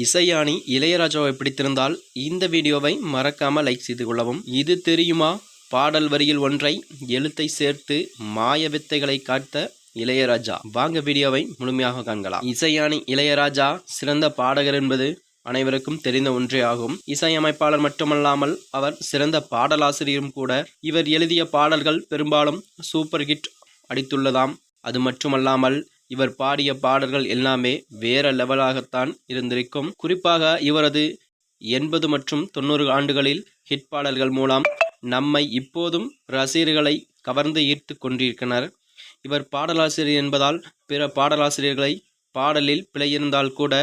இசையாணி இளையராஜாவை பிடித்திருந்தால் இந்த வீடியோவை மறக்காமல் லைக் செய்து கொள்ளவும். இது தெரியுமா? பாடல் வரியில் ஒன்றை எழுத்தை சேர்த்து மாய வித்தைகளை காட்ட இளையராஜா. வாங்க வீடியோவை முழுமையாக காண்கலாம். இசையாணி இளையராஜா சிறந்த பாடகர் என்பது அனைவருக்கும் தெரிந்த ஒன்றே ஆகும். இசையமைப்பாளர் மட்டுமல்லாமல் அவர் சிறந்த பாடலாசிரியரும் கூட. இவர் எழுதிய பாடல்கள் பெரும்பாலும் சூப்பர் ஹிட் அடித்துள்ளதாம். அது மட்டுமல்லாமல் இவர் பாடிய பாடல்கள் எல்லாமே வேற லெவலாகத்தான் இருந்திருக்கும். குறிப்பாக இவரது எண்பது மற்றும் தொண்ணூறு ஆண்டுகளில் ஹிட் பாடல்கள் மூலம் நம்மை இப்போதும் ரசிகர்களை கவர்ந்து ஈர்த்து கொண்டிருக்கிறார் இவர் பாடலாசிரியர் என்பதால் பிற பாடலாசிரியர்களை பாடலில் பிழையிருந்தால் கூட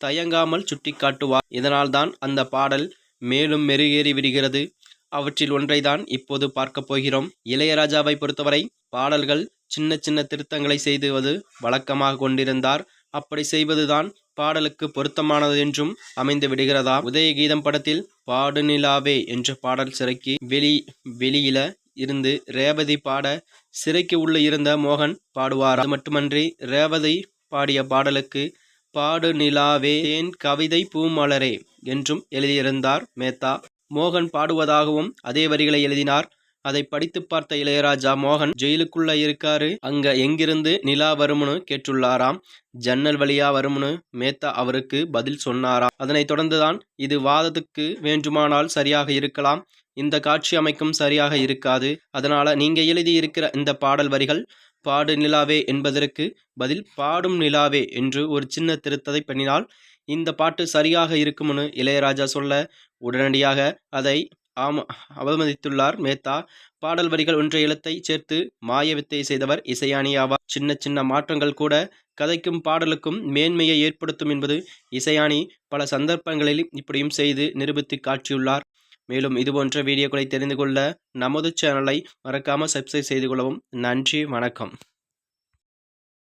தயங்காமல் சுட்டிக்காட்டுவார். இதனால்தான் அந்த பாடல் மேலும் மெருகேறி விடுகிறது. அவற்றில் ஒன்றைதான் இப்போது பார்க்க போகிறோம். இளையராஜாவை பொறுத்தவரை பாடல்கள் சின்ன சின்ன திருத்தங்களை செய்துவது வழக்கமாக கொண்டிருந்தார். அப்படி செய்வதுதான் பாடலுக்கு பொருத்தமானது என்றும் அமைந்து விடுகிறதா? உதயகீதம் படத்தில் பாடுநிலாவே என்ற பாடல் சிறைக்கு வெளி வெளியில இருந்து ரேவதி பாட சிறைக்கு உள்ள இருந்த மோகன் பாடுவார்? அது மட்டுமன்றி ரேவதி பாடிய பாடலுக்கு பாடு நிலாவே ஏன் கவிதை பூமலரே என்றும் எழுதியிருந்தார் மேத்தா. மோகன் பாடுவதாகவும் அதே வரிகளை எழுதினார். அதை படித்து பார்த்த இளையராஜா மோகன் ஜெயிலுக்குள்ள இருக்காரு. அங்க எங்கிருந்து நிலா வரும்னு கேட்டுள்ளாராம். ஜன்னல் வழியா வரும்னு மேத்தா அவருக்கு பதில் சொன்னாராம். அதனைத் தொடர்ந்துதான் இது வாதத்துக்கு வேண்டுமானால் சரியாக இருக்கலாம். இந்த காட்சி அமைக்கும் சரியாக இருக்காது. அதனால நீங்க எழுதி இருக்கிற இந்த பாடல் வரிகள் பாடு நிலாவே என்பதற்கு பதில் பாடும் நிலாவே என்று ஒரு சின்ன திருத்ததை பண்ணினால் இந்த பாட்டு சரியாக இருக்கும்னு இளையராஜா சொல்ல உடனடியாக அதை ஆம அவமதித்துள்ளார் மேத்தா. பாடல் வரிகள் ஒன்றை எழுத்தை சேர்த்து மாய வித்தை செய்தவர் இசையானி ஆவார். சின்ன சின்ன மாற்றங்கள் கூட கதைக்கும் பாடலுக்கும் மேன்மையை ஏற்படுத்தும் என்பது இசையானி பல சந்தர்ப்பங்களில் இப்படியும் செய்து நிரூபித்து காட்டியுள்ளார். மேலும் இதுபோன்ற வீடியோக்களை தெரிந்து கொள்ள நமது சேனலை மறக்காமல் சப்ஸ்கிரைப் செய்து கொள்ளவும். நன்றி வணக்கம்.